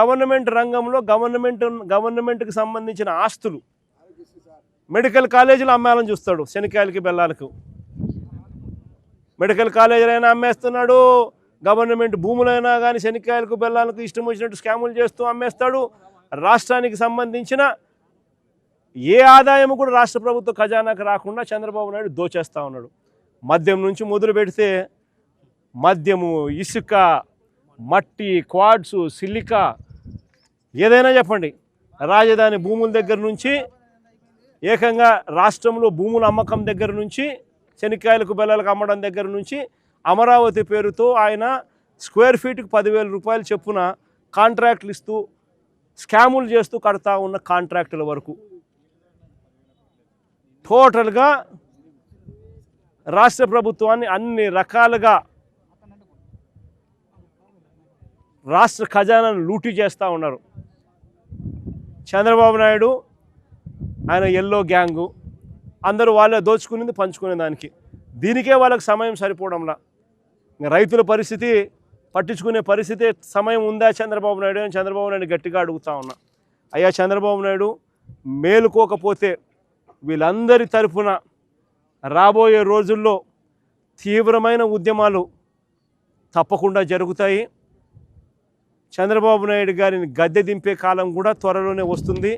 Government రంగంలో government గవర్నమెంట్కి సంబంధించిన ఆస్తులు. మెడికల్ కాలేజీలు అమ్మాలని చూస్తాడు శనికాయలకి బెల్లాలకు. మెడికల్ కాలేజీలైనా అమ్మేస్తున్నాడు. గవర్నమెంట్ భూములైనా కానీ శనికాయలకు బెల్లాలకు ఇష్టం వచ్చినట్టు స్కాములు చేస్తూ అమ్మేస్తాడు. రాష్ట్రానికి సంబంధించిన ఏ ఆదాయం కూడా రాష్ట్ర ప్రభుత్వ ఖజానాకు రాకుండా చంద్రబాబు నాయుడు దోచేస్తూ ఉన్నాడు. మద్యం నుంచి మొదలు పెడితే మద్యము ఇసుక మట్టి క్వాడ్సు సిలికా ఏదైనా చెప్పండి. రాజధాని భూముల దగ్గర నుంచి ఏకంగా రాష్ట్రంలో భూముల అమ్మకం దగ్గర నుంచి శనిక్కాయలకు బెల్లలకు అమ్మడం దగ్గర నుంచి అమరావతి పేరుతో ఆయన స్క్వేర్ ఫీట్కి పదివేల రూపాయలు చెప్పున కాంట్రాక్ట్లు ఇస్తూ స్కాములు చేస్తూ కడతా ఉన్న కాంట్రాక్టుల వరకు. టోటల్గా రాష్ట్ర ప్రభుత్వాన్ని అన్ని రకాలుగా రాష్ట్ర ఖజానాను లూటీ చేస్తూ ఉన్నారు. చంద్రబాబు నాయుడు ఆయన ఎల్లో గ్యాంగు అందరూ వాళ్ళే దోచుకునేది పంచుకునే దానికి. దీనికే వాళ్ళకి సమయం సరిపోవడంలా. రైతుల పరిస్థితి పట్టించుకునే పరిస్థితి సమయం ఉందా చంద్రబాబు నాయుడు అని చంద్రబాబు నాయుడు గట్టిగా అడుగుతా ఉన్నా. అయ్యా చంద్రబాబు నాయుడు మేలుకోకపోతే వీళ్ళందరి తరఫున రాబోయే రోజుల్లో తీవ్రమైన ఉద్యమాలు తప్పకుండా జరుగుతాయి. చంద్రబాబు నాయుడు గారిని గద్దె దింపే కాలం కూడా త్వరలోనే వస్తుంది.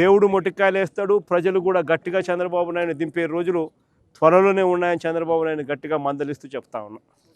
దేవుడు మొటికాయలు వేస్తాడు. ప్రజలు కూడా గట్టిగా చంద్రబాబు నాయుడు దింపే రోజులు త్వరలోనే ఉన్నాయని చంద్రబాబు నాయుడు గట్టిగా మందలిస్తూ చెప్తా ఉన్నాను